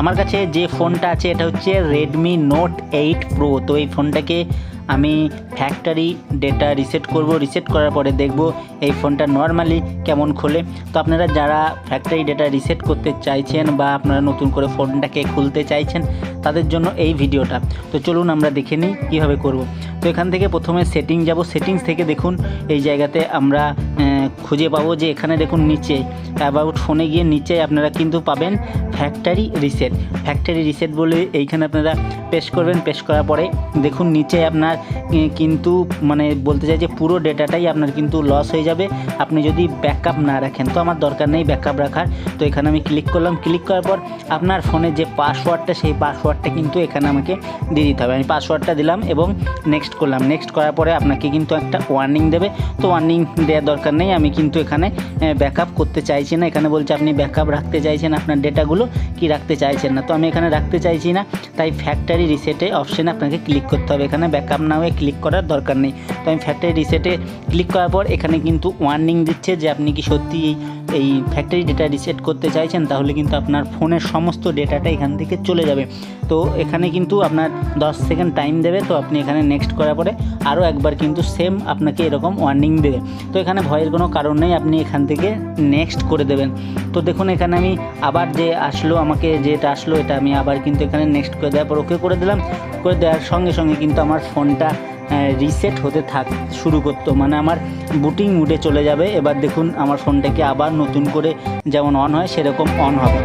আমার কাছে যে ফোনটা আছে, এটা হচ্ছে রেডমি নোট এইট প্রো তো এই ফোনটাকে আমি ফ্যাক্টরি ডেটা রিসেট করব। রিসেট করার পরে দেখব এই ফোনটা নর্মালি কেমন খোলে। তো আপনারা যারা ফ্যাক্টরি ডেটা রিসেট করতে চাইছেন বা আপনারা নতুন করে ফোনটাকে খুলতে চাইছেন, তাদের জন্য এই ভিডিওটা। তো চলুন আমরা দেখে নিই কীভাবে করব। তো এখান থেকে প্রথমে সেটিং যাব। সেটিংস থেকে দেখুন, এই জায়গাতে আমরা খুঁজে পাবো যে এখানে দেখুন নিচে অ্যাবাউট ফোনে গিয়ে নিচে আপনারা কিন্তু পাবেন ফ্যাক্টরি রিসেট ফ্যাক্টরি রিসেট বলে এইখানে আপনারা পেশ করবেন পেশ করার পরে দেখুন নিচে আপনার কিন্তু মানে বলতে চাই যে পুরো ডেটাটাই আপনার কিন্তু লস হয়ে যাবে। আপনি যদি ব্যাকআপ না রাখেন, তো আমার দরকার নেই ব্যাকআপ রাখার। তো এখানে আমি ক্লিক করলাম ক্লিক করার পর আপনার ফোনে যে পাসওয়ার্ডটা সেই পাসওয়ার্ডটা কিন্তু এখানে আমাকে দিয়ে দিতে হবে। আমি পাসওয়ার্ডটা দিলাম এবং নেক্সট করলাম। নেক্সট করার পরে আপনাকে কিন্তু একটা ওয়ার্নিং দেবে। তো ওয়ার্নিং দেওয়ার দরকার নেই। আমি কিন্তু এখানে ব্যাকআপ করতে চাইছি না। এখানে বলছে আপনি ব্যাকআপ রাখতে চাইছেন, আপনার ডেটাগুলো কি রাখতে চাইছেন না? তো আমি এখানে রাখতে চাইছি না, তাই ফ্যাক্টরি রিসেটে অপশানে আপনাকে ক্লিক করতে হবে। এখানে ব্যাকআপ না হয়ে ক্লিক করার দরকার নেই। তো আমি ফ্যাক্টরি রিসেটে ক্লিক করার পর এখানে কিন্তু ওয়ার্নিং দিচ্ছে যে আপনি কি সত্যি এই ফ্যাক্টরি ডেটা রিসেট করতে চাইছেন, তাহলে কিন্তু আপনার ফোনের সমস্ত ডেটাটা এখান থেকে চলে যাবে। তো এখানে কিন্তু আপনার 10 সেকেন্ড টাইম দেবে, তো আপনি এখানে নেক্সট করার পরে আরও একবার কিন্তু সেম আপনাকে এরকম ওয়ার্নিং দেবে। তো এখানে ভয়ের কোনো কারণ নেই, আপনি এখান থেকে নেক্সট করে দেবেন। তো দেখুন, এখানে আমি আবার যে আসলো, আমাকে যেটা আসলো, এটা আমি আবার কিন্তু এখানে নেক্সট করে দেওয়ার পর ওকে করে দিলাম। করে দেওয়ার সঙ্গে সঙ্গে কিন্তু আমার ফোনটা রিসেট হতে থাক, শুরু করতো। মানে আমার বুটিং মুডে চলে যাবে। এবার দেখুন, আমার ফোনটাকে আবার নতুন করে যেমন অন হয়, সেরকম অন হবে।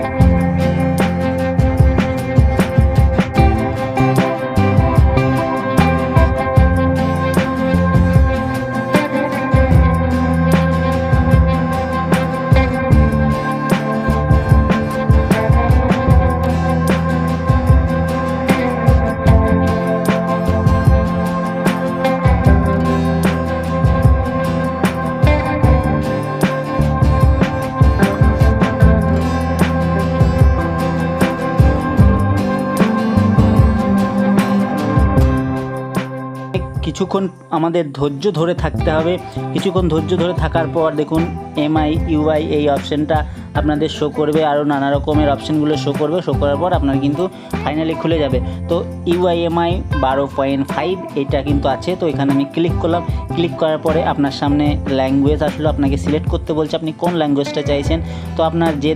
কিছুক্ষণ আমাদের ধৈর্য ধরে থাকতে হবে। কিছুক্ষণ ধৈর্য ধরে থাকার পর দেখুন এমআই ইউআই এই অপশানটা আপনাদের শো করবে। আরও নানা রকমের অপশানগুলো শো করবে। শো করার পর আপনার কিন্তু ফাইনালি খুলে যাবে। তো ইউআই এমআই বারো পয়েন্ট ফাইভ এটা কিন্তু আছে। তো এখানে আমি ক্লিক করলাম। ক্লিক করার পরে আপনার সামনে ল্যাঙ্গুয়েজ আসলো। আপনাকে সিলেক্ট করতে বলছে। আপনি কোন ল্যাঙ্গুয়েজটা চাইছেন? তো আপনার যে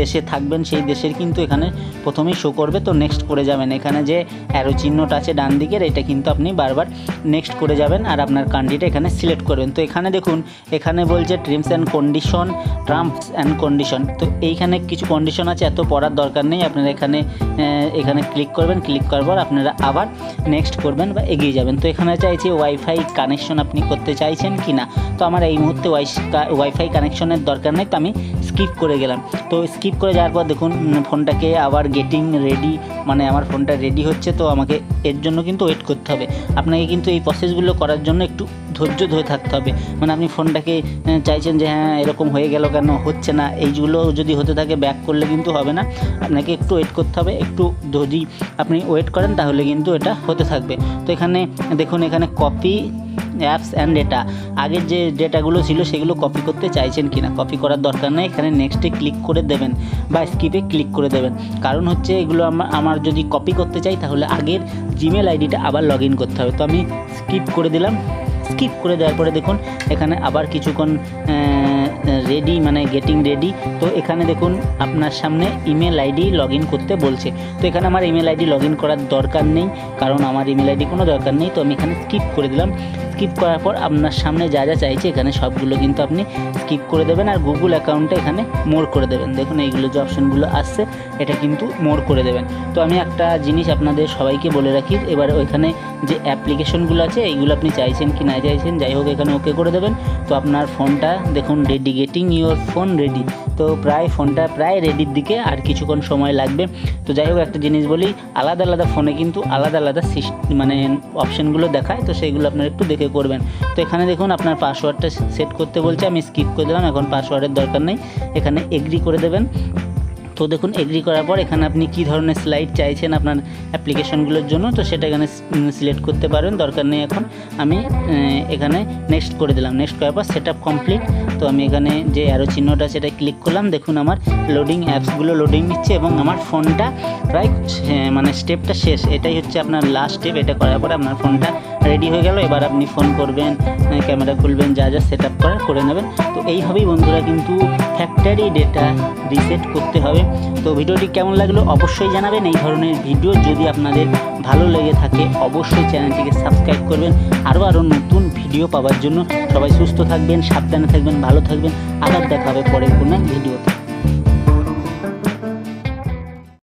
দেশে থাকবেন, সেই দেশের কিন্তু এখানে প্রথমেই শো করবে। তো নেক্সট করে যাবেন। এখানে যে অ্যারো চিহ্নটা আছে ডান দিকের, এটা কিন্তু আপনি বারবার নেক্সট করে যাবেন আর আপনার কান্ট্রিটা এখানে সিলেক্ট করবেন। তো এখানে দেখুন, এখানে বলছে terms and condition terms and condition তো এইখানে কিছু কন্ডিশন আছে, এত পড়ার দরকার নেই। আপনারা এখানে এখানে ক্লিক করবেন ক্লিক করার পর আপনারা আবার নেক্সট করবেন বা এগিয়ে যাবেন। তো এখানে চাইছে ওয়াইফাই কানেকশন আপনি করতে চাইছেন কি না তো আমার এই মুহূর্তে ওয়াই ওয়াইফাই কানেকশনের দরকার নেই, তো আমি স্কিপ করে গেলাম। তো স্কিপ করে যাওয়ার পর দেখুন ফোনটাকে আবার গেটিং রেডি মানে আমার ফোনটা রেডি হচ্ছে, তো আমাকে এর জন্য কিন্তু ওয়েট করতে হবে। আপনাকে কিন্তু এই প্রসেসগুলো করার জন্য একটু ধৈর্য ধরে থাকতে হবে। মানে আপনি ফোনটাকে চাইছেন যে হ্যাঁ এরকম হয়ে গেল কেন, হচ্ছে না, এইগুলো যদি হতে থাকে ব্যাক করলে কিন্তু হবে না। আপনাকে একটু ওয়েট করতে হবে, একটু যদি আপনি ওয়েট করেন, তাহলে কিন্তু এটা হতে থাকবে। তো এখানে দেখুন, এখানে কপি অ্যাপস অ্যান্ড ডেটা আগের যে ডেটাগুলো ছিল, সেগুলো কপি করতে চাইছেন কিনা? কপি করার দরকার নেই, এখানে নেক্সটে ক্লিক করে দেবেন বা স্কিপে ক্লিক করে দেবেন। কারণ হচ্ছে এগুলো আমার আমার যদি কপি করতে চাই, তাহলে আগের জিমেল আইডিটা আবার লগ ইন করতে হবে। তো আমি স্কিপ করে দিলাম। স্কিপ করে দেওয়ার পরে দেখুন, এখানে আবার কিছুক্ষণ রেডি মানে গেটিং রেডি তো এখানে দেখুন আপনার সামনে ইমেল আইডি লগ করতে বলছে। তো এখানে আমার ইমেল আইডি লগ করার দরকার নেই, কারণ আমার ইমেল আইডি কোনো দরকার নেই, তো আমি এখানে স্কিপ করে দিলাম। স্কিপ করার পর আপনার সামনে যা যা চাইছে, এখানে সবগুলো কিন্তু আপনি স্কিপ করে দেবেন আর গুগল অ্যাকাউন্টে এখানে মোর করে দেবেন। দেখুন এইগুলো যে অপশনগুলো আসছে, এটা কিন্তু মোর করে দেবেন। তো আমি একটা জিনিস আপনাদের সবাইকে বলে রাখি, এবার ওইখানে যে অ্যাপ্লিকেশনগুলো আছে, এইগুলো আপনি চাইছেন কি না চাইছেন, যাই হোক এখানে ওকে করে দেবেন। তো আপনার ফোনটা দেখুন ready getting your phone ready তো প্রায় ফোনটা প্রায় রেডির দিকে আর কিছুক্ষণ সময় লাগবে। তো যাই হোক, একটা জিনিস বলি, আলাদা আলাদা ফোনে কিন্তু আলাদা আলাদা মানে অপশানগুলো দেখায়, তো সেইগুলো আপনারা একটু দেখে করবেন। তো এখানে দেখুন, আপনার পাসওয়ার্ডটা সেট করতে বলছে, আমি স্কিপ করে দিলাম, এখন পাসওয়ার্ডের দরকার নেই। এখানে এগ্রি করে দেবেন। তো দেখুন এগ্রি করার পর এখানে আপনি কি ধরনের স্লাইড চাইছেন আপনার অ্যাপ্লিকেশনগুলোর জন্য, তো সেটা এখানে সিলেক্ট করতে পারবেন দরকার নেই এখন। আমি এখানে নেক্সট করে দিলাম। নেক্সট করার পর সেট আপ কমপ্লিট তো আমি এখানে যে অ্যারো চিহ্নটা সেটা ক্লিক করলাম। দেখুন, আমার লোডিং অ্যাপসগুলো লোডিং নিচ্ছে এবং আমার ফোনটা প্রায় মানে স্টেপটা শেষ। এটাই হচ্ছে আপনার লাস্ট স্টেপ এটা করার পরে আপনার ফোনটা রেডি হয়ে গেল। এবার আপনি ফোন করবেন ক্যামেরা খুলবেন, যা যা সেট আপ করে নেবেন। তো এইভাবেই বন্ধুরা কিন্তু ফ্যাক্টরি ডেটা রিসেট করতে হবে। তো ভিডিওটি কেমন লাগল অবশ্যই জানাবেন। এই ধরনের ভিডিও যদি আপনাদের ভালো লেগে থাকে, অবশ্যই চ্যানেলটিকে সাবস্ক্রাইব করবেন। আরও আরও নতুন ভিডিও পাওয়ার জন্য সবাই সুস্থ থাকবেন, সাবধানে থাকবেন, ভালো থাকবেন। আবার দেখা হবে পরের কোনো ভিডিওতে।